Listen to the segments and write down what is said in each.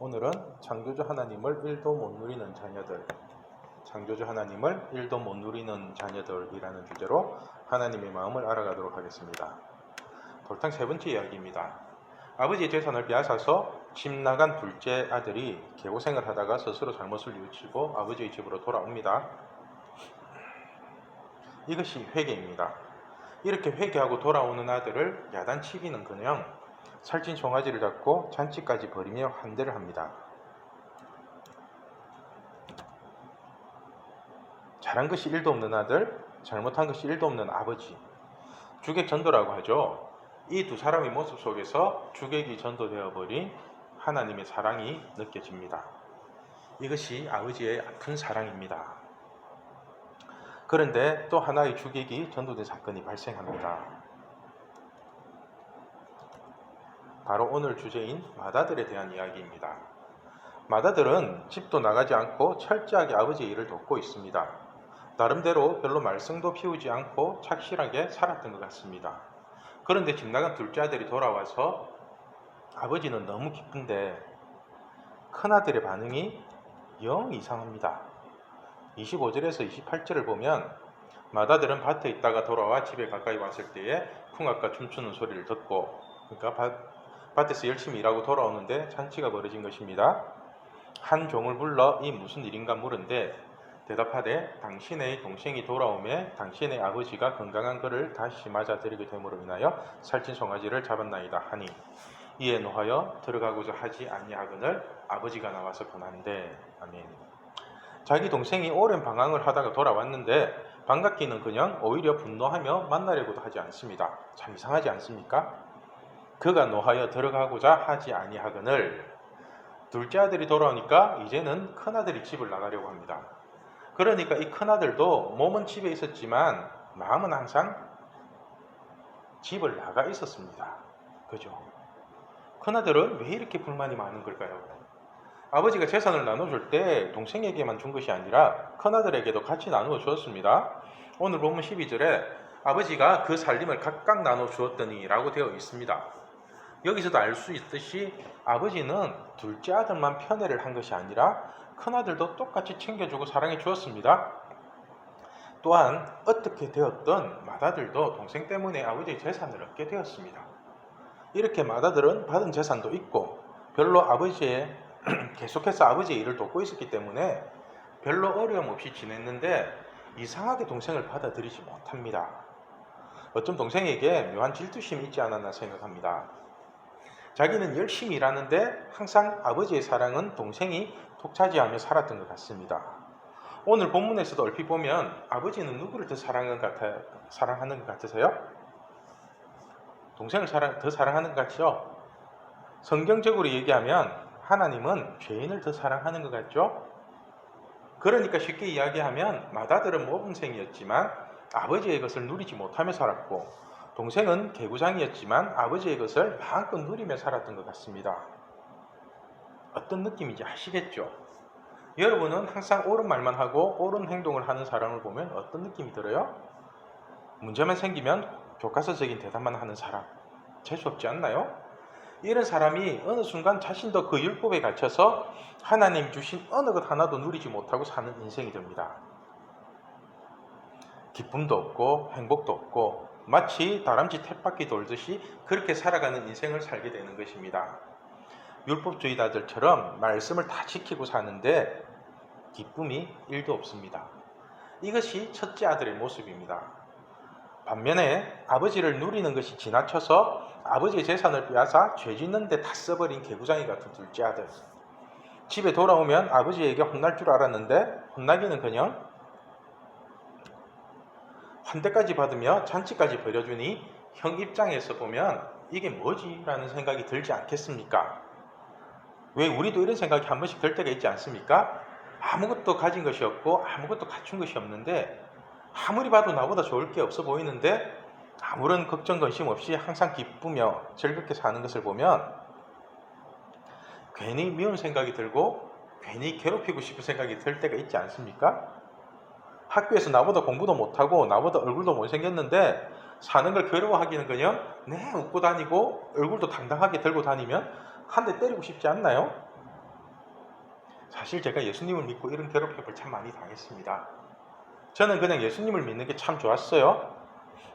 오늘은 창조주 하나님을 1도 못 누리는 자녀들, 창조주 하나님을 1도 못 누리는 자녀들이라는 주제로 하나님의 마음을 알아가도록 하겠습니다. 돌탕 세 번째 이야기입니다. 아버지의 재산을 빼앗아서 집 나간 둘째 아들이 개고생을 하다가 스스로 잘못을 뉘우치고 아버지의 집으로 돌아옵니다. 이것이 회개입니다. 이렇게 회개하고 돌아오는 아들을 야단치기는 그냥 살찐 송아지를 잡고 잔치까지 벌이며 한대를 합니다. 잘한 것이 1도 없는 아들, 잘못한 것이 1도 없는 아버지. 주객 전도라고 하죠. 이 두 사람의 모습 속에서 주객이 전도되어 버린 하나님의 사랑이 느껴집니다. 이것이 아버지의 아픈 사랑입니다. 그런데 또 하나의 주객이 전도된 사건이 발생합니다. 바로 오늘 주제인 마다들에 대한 이야기입니다. 마다들은 집도 나가지 않고 철저하게 아버지의 일을 돕고 있습니다. 나름대로 별로 말썽도 피우지 않고 착실하게 살았던 것 같습니다. 그런데 집 나간 둘째 아들이 돌아와서 아버지는 너무 기쁜데 큰아들의 반응이 영 이상합니다. 25절에서 28절을 보면 마다들은 밭에 있다가 돌아와 집에 가까이 왔을 때에 풍악과 춤추는 소리를 듣고 그러니까 밭, 밭에서 열심히 일하고 돌아오는데 잔치가 벌어진 것입니다. 한 종을 불러 이 무슨 일인가 물은데 대답하되 당신의 동생이 돌아오매 당신의 아버지가 건강한 그를 다시 맞아들이게 됨으로 인하여 살찐 송아지를 잡았나이다 하니 이에 노하여 들어가고자 하지 아니하거늘 아버지가 나와서 권한대 아멘. 자기 동생이 오랜 방황을 하다가 돌아왔는데 반갑기는 그냥 오히려 분노하며 만나려고도 하지 않습니다. 참 이상하지 않습니까? 그가 노하여 들어가고자 하지 아니하거늘 둘째 아들이 돌아오니까 이제는 큰 아들이 집을 나가려고 합니다. 그러니까 이 큰 아들도 몸은 집에 있었지만 마음은 항상 집을 나가 있었습니다. 그죠? 큰 아들은 왜 이렇게 불만이 많은 걸까요? 아버지가 재산을 나눠줄 때 동생에게만 준 것이 아니라 큰아들에게도 같이 나누어 주었습니다. 오늘 본문 12절에 아버지가 그 살림을 각각 나눠 주었더니 라고 되어 있습니다. 여기서도 알 수 있듯이 아버지는 둘째 아들만 편애를 한 것이 아니라 큰아들도 똑같이 챙겨주고 사랑해 주었습니다. 또한 어떻게 되었던 맏아들도 동생 때문에 아버지의 재산을 얻게 되었습니다. 이렇게 맏아들은 받은 재산도 있고 별로 아버지의 계속해서 아버지의 일을 돕고 있었기 때문에 별로 어려움 없이 지냈는데 이상하게 동생을 받아들이지 못합니다. 어쩜 동생에게 묘한 질투심이 있지 않았나 생각합니다. 자기는 열심히 일하는데 항상 아버지의 사랑은 동생이 독차지하며 살았던 것 같습니다. 오늘 본문에서도 얼핏 보면 아버지는 누구를 더 사랑하는 것, 같아, 사랑하는 것 같으세요? 동생을 사랑, 더 사랑하는 것 같죠? 성경적으로 얘기하면 하나님은 죄인을 더 사랑하는 것 같죠? 그러니까 쉽게 이야기하면 맏아들은 모범생이었지만 아버지의 것을 누리지 못하며 살았고 동생은 개구장이었지만 아버지의 것을 마음껏 누리며 살았던 것 같습니다. 어떤 느낌인지 아시겠죠? 여러분은 항상 옳은 말만 하고 옳은 행동을 하는 사람을 보면 어떤 느낌이 들어요? 문제만 생기면 교과서적인 대답만 하는 사람 재수 없지 않나요? 이런 사람이 어느 순간 자신도 그 율법에 갇혀서 하나님 주신 어느 것 하나도 누리지 못하고 사는 인생이 됩니다. 기쁨도 없고 행복도 없고 마치 다람쥐 탭바퀴 돌듯이 그렇게 살아가는 인생을 살게 되는 것입니다. 율법주의자들처럼 말씀을 다 지키고 사는데 기쁨이 1도 없습니다. 이것이 첫째 아들의 모습입니다. 반면에 아버지를 누리는 것이 지나쳐서 아버지의 재산을 빼앗아 죄 짓는 데 다 써버린 개구장이 같은 둘째 아들. 집에 돌아오면 아버지에게 혼날 줄 알았는데 혼나기는 그냥 환대까지 받으며 잔치까지 벌여주니 형 입장에서 보면 이게 뭐지? 라는 생각이 들지 않겠습니까? 왜 우리도 이런 생각이 한 번씩 들 때가 있지 않습니까? 아무것도 가진 것이 없고 아무것도 갖춘 것이 없는데 아무리 봐도 나보다 좋을 게 없어 보이는데 아무런 걱정 근심 없이 항상 기쁘며 즐겁게 사는 것을 보면 괜히 미운 생각이 들고 괜히 괴롭히고 싶은 생각이 들 때가 있지 않습니까? 학교에서 나보다 공부도 못하고 나보다 얼굴도 못생겼는데 사는 걸 괴로워하기는 그냥 네 웃고 다니고 얼굴도 당당하게 들고 다니면 한 대 때리고 싶지 않나요? 사실 제가 예수님을 믿고 이런 괴롭힘을 참 많이 당했습니다. 저는 그냥 예수님을 믿는 게 참 좋았어요.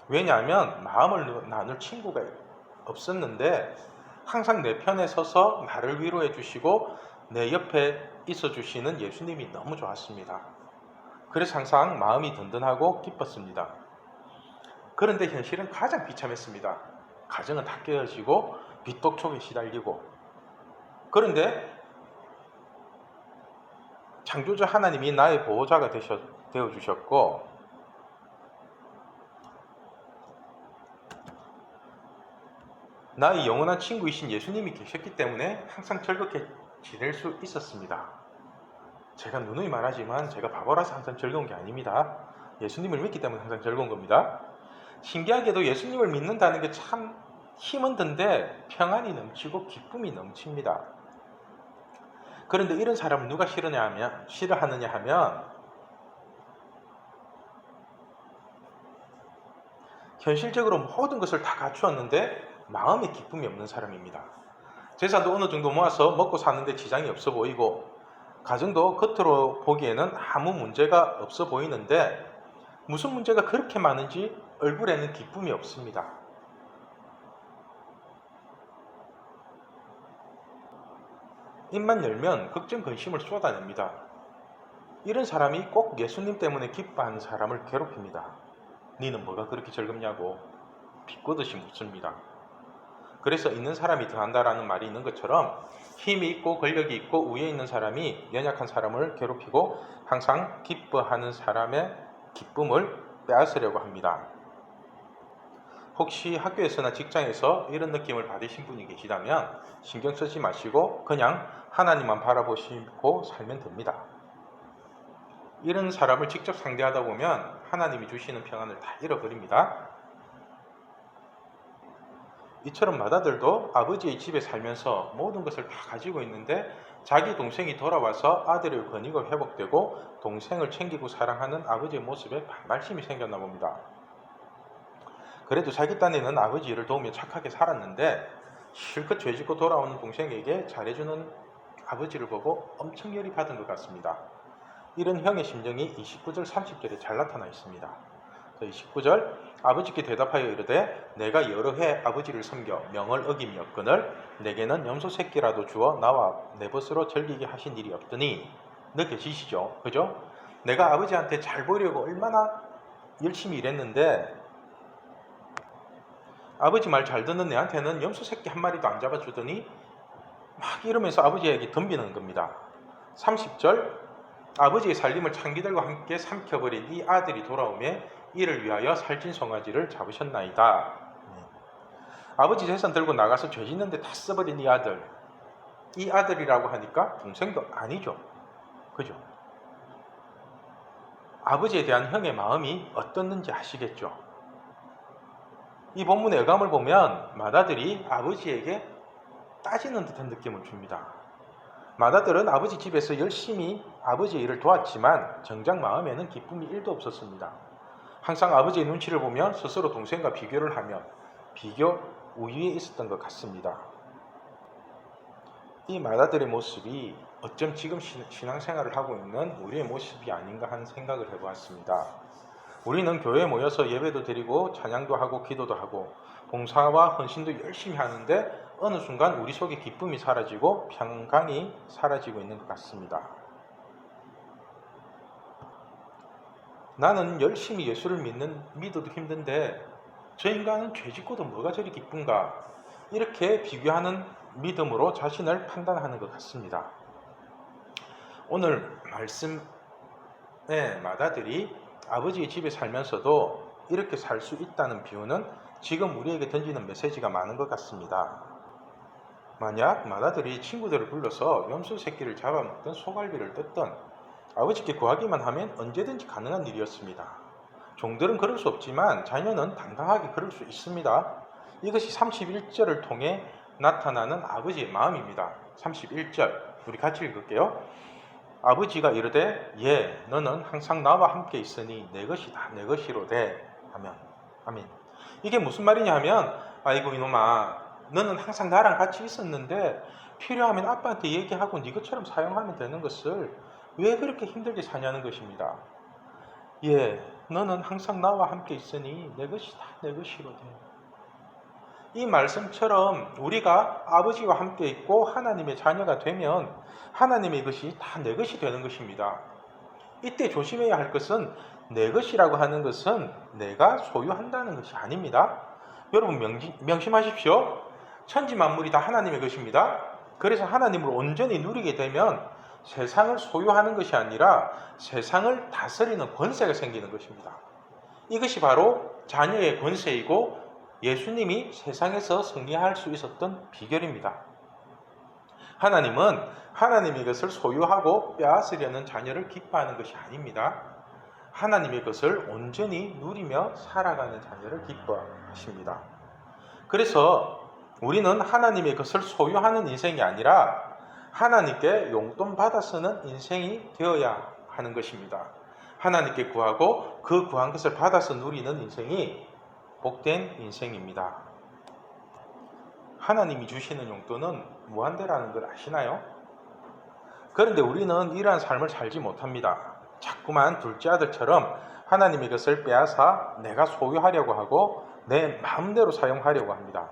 왜냐하면 마음을 나눌 친구가 없었는데 항상 내 편에 서서 나를 위로해 주시고 내 옆에 있어 주시는 예수님이 너무 좋았습니다. 그래서 항상 마음이 든든하고 기뻤습니다. 그런데 현실은 가장 비참했습니다. 가정은 다 깨어지고 빚독촉에 시달리고 그런데 창조주 하나님이 나의 보호자가 되셔, 되어 주셨고 나의 영원한 친구이신 예수님이 계셨기 때문에 항상 즐겁게 지낼 수 있었습니다. 제가 누누이 말하지만 제가 바보라서 항상 즐거운 게 아닙니다. 예수님을 믿기 때문에 항상 즐거운 겁니다. 신기하게도 예수님을 믿는다는 게 참 힘은 든데 평안이 넘치고 기쁨이 넘칩니다. 그런데 이런 사람을 누가 싫으냐 하면, 싫어하느냐 하면, 현실적으로 모든 것을 다 갖추었는데 마음에 기쁨이 없는 사람입니다. 재산도 어느 정도 모아서 먹고 사는데 지장이 없어 보이고, 가정도 겉으로 보기에는 아무 문제가 없어 보이는데, 무슨 문제가 그렇게 많은지 얼굴에는 기쁨이 없습니다. 입만 열면 걱정 근심을 쏟아냅니다. 이런 사람이 꼭 예수님 때문에 기뻐하는 사람을 괴롭힙니다. 니는 뭐가 그렇게 즐겁냐고 비꼬듯이 묻습니다. 그래서 있는 사람이 더한다라는 말이 있는 것처럼 힘이 있고 권력이 있고 우위에 있는 사람이 연약한 사람을 괴롭히고 항상 기뻐하는 사람의 기쁨을 빼앗으려고 합니다. 혹시 학교에서나 직장에서 이런 느낌을 받으신 분이 계시다면 신경 쓰지 마시고 그냥 하나님만 바라보시고 살면 됩니다. 이런 사람을 직접 상대하다 보면 하나님이 주시는 평안을 다 잃어버립니다. 이처럼 마다들도 아버지의 집에 살면서 모든 것을 다 가지고 있는데 자기 동생이 돌아와서 아들의 권익을 회복되고 동생을 챙기고 사랑하는 아버지의 모습에 반발심이 생겼나 봅니다. 그래도 자기 딴에는 아버지 일을 도우며 착하게 살았는데 실컷 죄짓고 돌아오는 동생에게 잘해주는 아버지를 보고 엄청 열이 받은 것 같습니다. 이런 형의 심정이 29절 30절에 잘 나타나 있습니다. 29절 아버지께 대답하여 이르되 내가 여러 해 아버지를 섬겨 명을 어김이었거늘 내게는 염소 새끼라도 주어 나와 내 벗으로 즐기게 하신 일이 없더니 느껴지시죠? 그죠? 내가 아버지한테 잘 보이려고 얼마나 열심히 일했는데 아버지 말 잘 듣는 내한테는 염소 새끼 한 마리도 안 잡아주더니 막 이러면서 아버지에게 덤비는 겁니다. 30절 아버지의 살림을 창기들과 함께 삼켜버린 이 아들이 돌아오매 이를 위하여 살찐 송아지를 잡으셨나이다. 네. 아버지 재산 들고 나가서 죄 짓는데 다 써버린 이 아들. 이 아들이라고 하니까 동생도 아니죠. 그죠? 아버지에 대한 형의 마음이 어떻는지 아시겠죠? 이 본문의 어감을 보면 마다들이 아버지에게 따지는 듯한 느낌을 줍니다. 마다들은 아버지 집에서 열심히 아버지의 일을 도왔지만 정작 마음에는 기쁨이 1도 없었습니다. 항상 아버지의 눈치를 보면 스스로 동생과 비교를 하며 비교 우위에 있었던 것 같습니다. 이 마다들의 모습이 어쩜 지금 신앙생활을 하고 있는 우리의 모습이 아닌가 하는 생각을 해보았습니다. 우리는 교회에 모여서 예배도 드리고 찬양도 하고 기도도 하고 봉사와 헌신도 열심히 하는데 어느 순간 우리 속에 기쁨이 사라지고 평강이 사라지고 있는 것 같습니다. 나는 열심히 예수를 믿는 믿어도 힘든데 저 인간은 죄짓고도 뭐가 저리 기쁜가 이렇게 비교하는 믿음으로 자신을 판단하는 것 같습니다. 오늘 말씀의 마다들이 아버지의 집에 살면서도 이렇게 살 수 있다는 비유는 지금 우리에게 던지는 메시지가 많은 것 같습니다. 만약 마다들이 친구들을 불러서 염소 새끼를 잡아먹던 소갈비를 뜯던 아버지께 구하기만 하면 언제든지 가능한 일이었습니다. 종들은 그럴 수 없지만 자녀는 당당하게 그럴 수 있습니다. 이것이 31절을 통해 나타나는 아버지의 마음입니다. 31절 우리 같이 읽을게요. 아버지가 이르되 예 너는 항상 나와 함께 있으니 내 것이다 내 것이로되 하면 아멘 이게 무슨 말이냐 하면 아이고 이놈아 너는 항상 나랑 같이 있었는데 필요하면 아빠한테 얘기하고 네 것처럼 사용하면 되는 것을 왜 그렇게 힘들게 사냐는 것입니다. 예, 너는 항상 나와 함께 있으니 내 것이 다 내 것이로 돼. 이 말씀처럼 우리가 아버지와 함께 있고 하나님의 자녀가 되면 하나님의 것이 다 내 것이 되는 것입니다. 이때 조심해야 할 것은 내 것이라고 하는 것은 내가 소유한다는 것이 아닙니다. 여러분 명지, 명심하십시오. 천지 만물이 다 하나님의 것입니다. 그래서 하나님을 온전히 누리게 되면 세상을 소유하는 것이 아니라 세상을 다스리는 권세가 생기는 것입니다. 이것이 바로 자녀의 권세이고 예수님이 세상에서 승리할 수 있었던 비결입니다. 하나님은 하나님의 것을 소유하고 빼앗으려는 자녀를 기뻐하는 것이 아닙니다. 하나님의 것을 온전히 누리며 살아가는 자녀를 기뻐하십니다. 그래서 우리는 하나님의 것을 소유하는 인생이 아니라 하나님께 용돈 받아 쓰는 인생이 되어야 하는 것입니다. 하나님께 구하고 그 구한 것을 받아서 누리는 인생이 복된 인생입니다. 하나님이 주시는 용돈은 무한대라는 걸 아시나요? 그런데 우리는 이러한 삶을 살지 못합니다. 자꾸만 둘째 아들처럼 하나님의 것을 빼앗아 내가 소유하려고 하고 내 마음대로 사용하려고 합니다.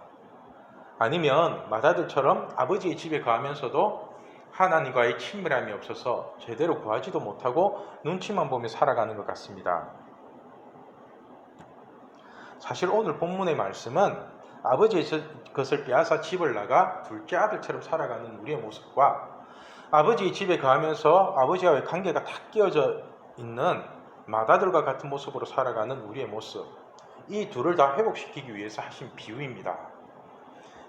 아니면 마다들처럼 아버지의 집에 가면서도 하나님과의 친밀함이 없어서 제대로 구하지도 못하고 눈치만 보며 살아가는 것 같습니다. 사실 오늘 본문의 말씀은 아버지의 것을 빼앗아 집을 나가 둘째 아들처럼 살아가는 우리의 모습과 아버지의 집에 가면서 아버지와의 관계가 다 깨어져 있는 마다들과 같은 모습으로 살아가는 우리의 모습 이 둘을 다 회복시키기 위해서 하신 비유입니다.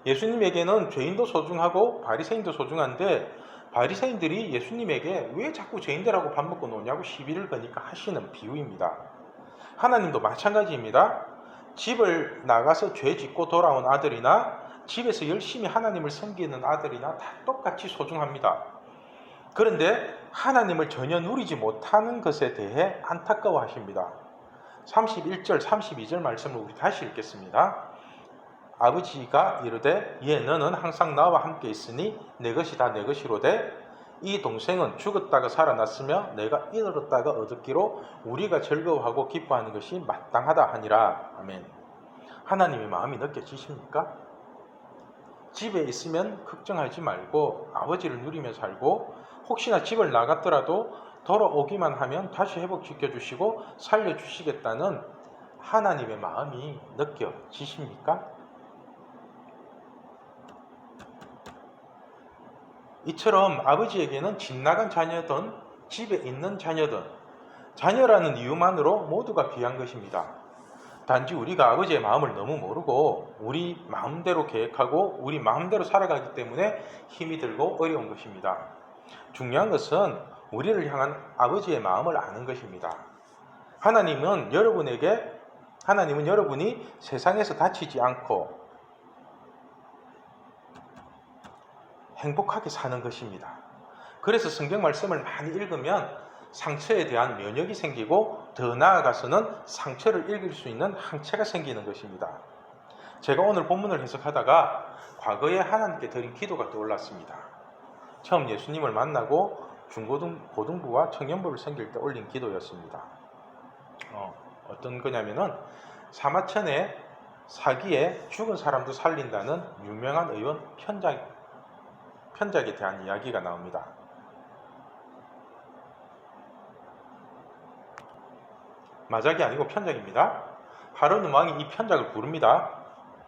예수님에게는 죄인도 소중하고 바리새인도 소중한데 바리새인들이 예수님에게 왜 자꾸 죄인들하고 밥 먹고 노냐고 시비를 거니까 하시는 비유입니다. 하나님도 마찬가지입니다. 집을 나가서 죄 짓고 돌아온 아들이나 집에서 열심히 하나님을 섬기는 아들이나 다 똑같이 소중합니다. 그런데 하나님을 전혀 누리지 못하는 것에 대해 안타까워 하십니다. 31절, 32절 말씀을 우리 다시 읽겠습니다. 아버지가 이르되 예 너는 항상 나와 함께 있으니 내 것이 다 내 것이로되 이 동생은 죽었다가 살아났으며 내가 잃었다가 얻었기로 우리가 즐거워하고 기뻐하는 것이 마땅하다 하니라 아멘 하나님의 마음이 느껴지십니까? 집에 있으면 걱정하지 말고 아버지를 누리며 살고 혹시나 집을 나갔더라도 돌아오기만 하면 다시 회복시켜 주시고 살려 주시겠다는 하나님의 마음이 느껴지십니까? 이처럼 아버지에게는 집 나간 자녀든 집에 있는 자녀든 자녀라는 이유만으로 모두가 귀한 것입니다. 단지 우리가 아버지의 마음을 너무 모르고 우리 마음대로 계획하고 우리 마음대로 살아가기 때문에 힘이 들고 어려운 것입니다. 중요한 것은 우리를 향한 아버지의 마음을 아는 것입니다. 하나님은 여러분에게 하나님은 여러분이 세상에서 다치지 않고 행복하게 사는 것입니다. 그래서 성경 말씀을 많이 읽으면 상처에 대한 면역이 생기고 더 나아가서는 상처를 읽을 수 있는 항체가 생기는 것입니다. 제가 오늘 본문을 해석하다가 과거에 하나님께 드린 기도가 떠올랐습니다. 처음 예수님을 만나고 중고등 고등부와 청년부를 생길 때 올린 기도였습니다. 어, 어떤 거냐면은 사마천에 사기에 죽은 사람도 살린다는 유명한 의원 편작 편작에 대한 이야기가 나옵니다. 마작이 아니고 편작입니다. 하루는 왕이 이 편작을 부릅니다.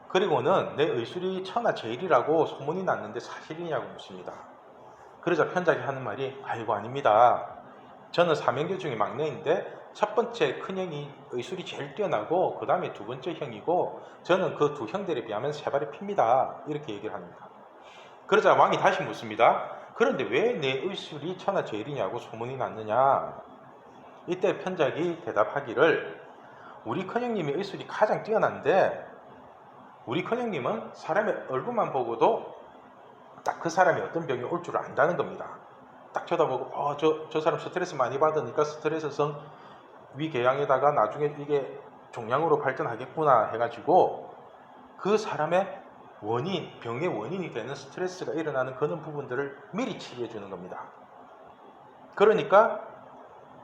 그리고는 내 의술이 천하 제일이라고 소문이 났는데 사실이냐고 묻습니다. 그러자 편작이 하는 말이 아이고 아닙니다. 저는 사명교 중에 막내인데 첫 번째 큰 형이 의술이 제일 뛰어나고 그 다음에 두 번째 형이고 저는 그 두 형들에 비하면 세 발의 핍니다. 이렇게 얘기를 합니다. 그러자 왕이 다시 묻습니다. 그런데 왜 내 의술이 천하 제일이냐고 소문이 났느냐? 이때 편작이 대답하기를 우리 큰형님의 의술이 가장 뛰어난데 우리 큰형님은 사람의 얼굴만 보고도 딱 그 사람이 어떤 병이 올 줄 안다는 겁니다. 딱 쳐다보고 어, 저, 저 사람 스트레스 많이 받으니까 스트레스성 위궤양에다가 나중에 이게 종양으로 발전하겠구나 해가지고 그 사람의 원인, 병의 원인이 되는 스트레스가 일어나는 그런 부분들을 미리 치료해 주는 겁니다. 그러니까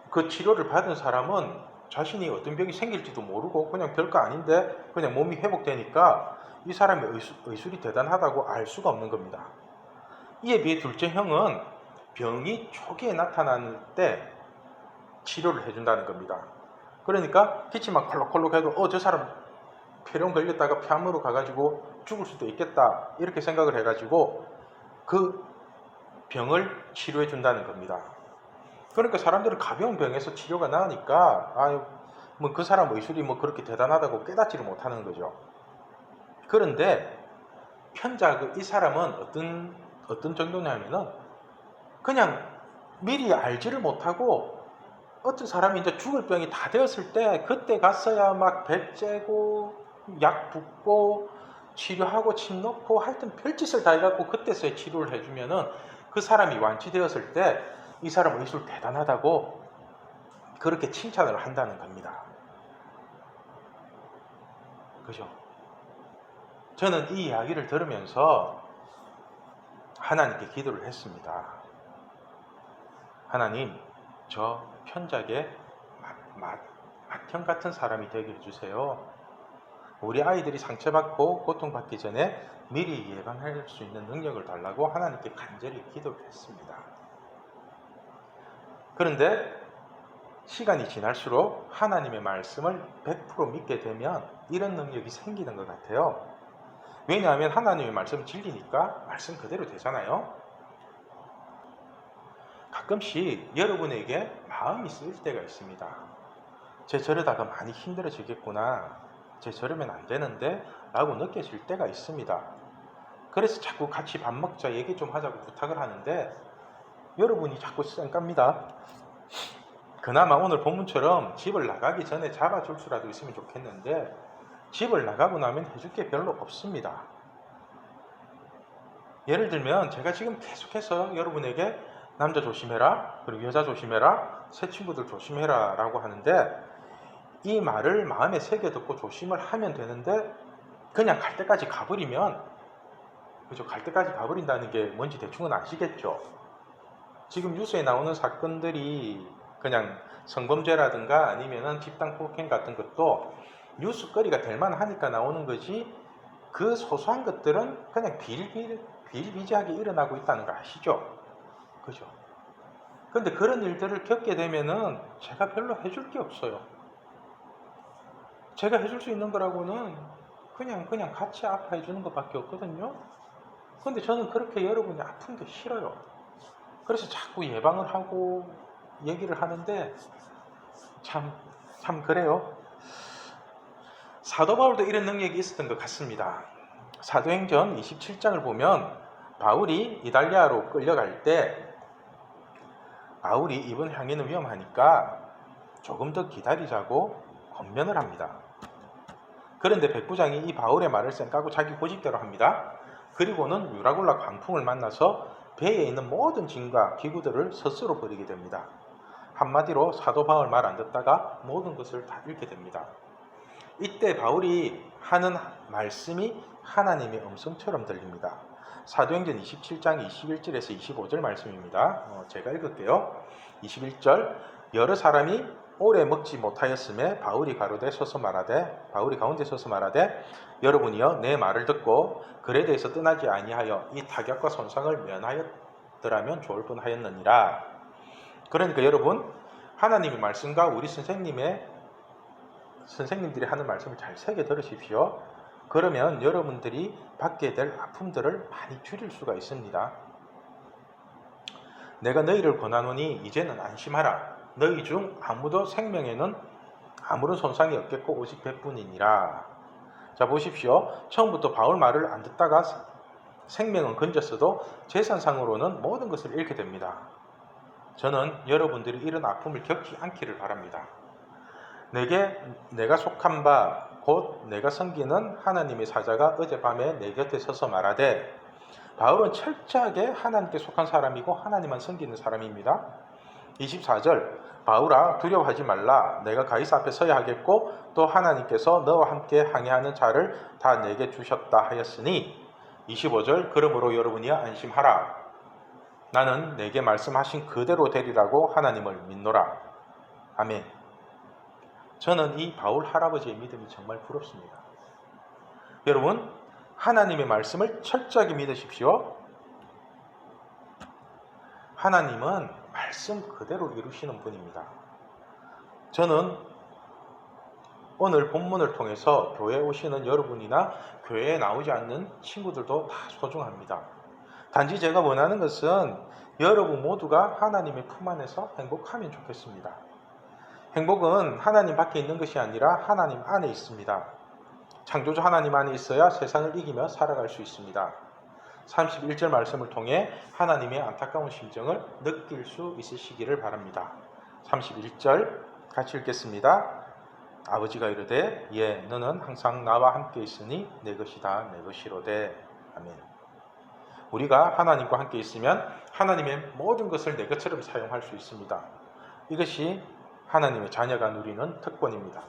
그 치료를 받은 사람은 자신이 어떤 병이 생길지도 모르고 그냥 별거 아닌데 그냥 몸이 회복되니까 이 사람의 의수, 의술이 대단하다고 알 수가 없는 겁니다. 이에 비해 둘째 형은 병이 초기에 나타날 때 치료를 해준다는 겁니다. 그러니까 기침만 콜록콜록 해도 어 저 사람 폐렴 걸렸다가 폐암으로 가가지고 죽을 수도 있겠다 이렇게 생각을 해가지고 그 병을 치료해 준다는 겁니다. 그러니까 사람들은 가벼운 병에서 치료가 나으니까 아유 뭐그 사람 의술이 뭐 그렇게 대단하다고 깨닫지를 못하는 거죠. 그런데 편작 이 사람은 어떤 어떤 정도냐면은 그냥 미리 알지를 못하고 어떤 사람이 이제 죽을 병이 다 되었을 때 그때 갔어야 막 배째고 약 붓고 치료하고 침 넣고 하여튼 별짓을 다 해갖고 그때서야 치료를 해주면은 그 사람이 완치되었을 때 이 사람 의술 대단하다고 그렇게 칭찬을 한다는 겁니다. 그죠? 저는 이 이야기를 들으면서 하나님께 기도를 했습니다. 하나님, 저 편작의 맏형 같은 사람이 되게 해주세요. 우리 아이들이 상처받고 고통받기 전에 미리 예방할 수 있는 능력을 달라고 하나님께 간절히 기도를 했습니다. 그런데 시간이 지날수록 하나님의 말씀을 100% 믿게 되면 이런 능력이 생기는 것 같아요. 왜냐하면 하나님의 말씀 진리니까 말씀 그대로 되잖아요. 가끔씩 여러분에게 마음이 쓰일 때가 있습니다. 제 저러다가 많이 힘들어지겠구나. 제 저러면 안 되는데 라고 느껴질 때가 있습니다. 그래서 자꾸 같이 밥 먹자 얘기 좀 하자고 부탁을 하는데 여러분이 자꾸 쌩깝니다. 그나마 오늘 본문처럼 집을 나가기 전에 잡아줄 수라도 있으면 좋겠는데 집을 나가고 나면 해줄 게 별로 없습니다. 예를 들면 제가 지금 계속해서 여러분에게 남자 조심해라 그리고 여자 조심해라 새 친구들 조심해라 라고 하는데 이 말을 마음에 새겨 듣고 조심을 하면 되는데 그냥 갈 때까지 가버리면 그죠 갈 때까지 가버린다는 게 뭔지 대충은 아시겠죠 지금 뉴스에 나오는 사건들이 그냥 성범죄라든가 아니면은 집단 폭행 같은 것도 뉴스거리가 될 만하니까 나오는 거지 그 소소한 것들은 그냥 비일비, 비일비재하게 일어나고 있다는 거 아시죠? 그죠? 근데 그런 일들을 겪게 되면은 제가 별로 해줄 게 없어요. 제가 해줄 수 있는 거라고는 그냥 그냥 같이 아파해 주는 것밖에 없거든요. 근데 저는 그렇게 여러분이 아픈 게 싫어요. 그래서 자꾸 예방을 하고 얘기를 하는데 참, 참 그래요. 사도 바울도 이런 능력이 있었던 것 같습니다. 사도행전 27장을 보면 바울이 이달리아로 끌려갈 때 바울이 이번 향해는 위험하니까 조금 더 기다리자고 권면을 합니다. 그런데 백부장이 이 바울의 말을 쌩까고 자기 고집대로 합니다. 그리고는 유라굴라 광풍을 만나서 배에 있는 모든 짐과 기구들을 스스로 버리게 됩니다. 한마디로 사도 바울 말 안 듣다가 모든 것을 다 잃게 됩니다. 이때 바울이 하는 말씀이 하나님의 음성처럼 들립니다. 사도행전 27장 21절에서 25절 말씀입니다. 어, 제가 읽을게요. 21절 여러 사람이 오래 먹지 못하였음에 바울이 가로되 서서 말하되 바울이 가운데 서서 말하되 여러분이여 내 말을 듣고 글에 대해서 떠나지 아니하여 이 타격과 손상을 면하였더라면 좋을 뻔하였느니라. 그러니까 여러분 하나님의 말씀과 우리 선생님의 선생님들이 하는 말씀을 잘 새겨 들으십시오. 그러면 여러분들이 받게 될 아픔들을 많이 줄일 수가 있습니다. 내가 너희를 권하노니 이제는 안심하라. 너희 중 아무도 생명에는 아무런 손상이 없겠고 오직 배뿐이니라. 자 보십시오. 처음부터 바울 말을 안 듣다가 생명은 건졌어도 재산상으로는 모든 것을 잃게 됩니다. 저는 여러분들이 이런 아픔을 겪지 않기를 바랍니다. 내게 내가 속한 바 곧 내가 섬기는 하나님의 사자가 어젯밤에 내 곁에 서서 말하되 바울은 철저하게 하나님께 속한 사람이고 하나님만 섬기는 사람입니다. 24절 바울아 두려워하지 말라 내가 가이사 앞에 서야 하겠고 또 하나님께서 너와 함께 항해하는 자를 다 내게 주셨다 하였으니 25절 그러므로 여러분이 안심하라. 나는 내게 말씀하신 그대로 되리라고 하나님을 믿노라. 아멘. 저는 이 바울 할아버지의 믿음이 정말 부럽습니다. 여러분, 하나님의 말씀을 철저하게 믿으십시오. 하나님은 말씀 그대로 이루시는 분입니다. 저는 오늘 본문을 통해서 교회에 오시는 여러분이나 교회에 나오지 않는 친구들도 다 소중합니다. 단지 제가 원하는 것은 여러분 모두가 하나님의 품 안에서 행복하면 좋겠습니다. 행복은 하나님 밖에 있는 것이 아니라 하나님 안에 있습니다. 창조주 하나님 안에 있어야 세상을 이기며 살아갈 수 있습니다. 31절 말씀을 통해 하나님의 안타까운 심정을 느낄 수 있으시기를 바랍니다. 31절 같이 읽겠습니다. 아버지가 이르되 예 너는 항상 나와 함께 있으니 내 것이다 내 것이로되 아멘. 우리가 하나님과 함께 있으면 하나님의 모든 것을 내 것처럼 사용할 수 있습니다. 이것이 하나님의 자녀가 누리는 특권입니다.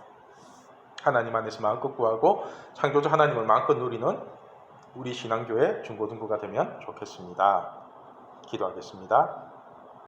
하나님 안에서 마음껏 구하고 창조주 하나님을 마음껏 누리는 우리 신앙교회 중고등부가 되면 좋겠습니다. 기도하겠습니다.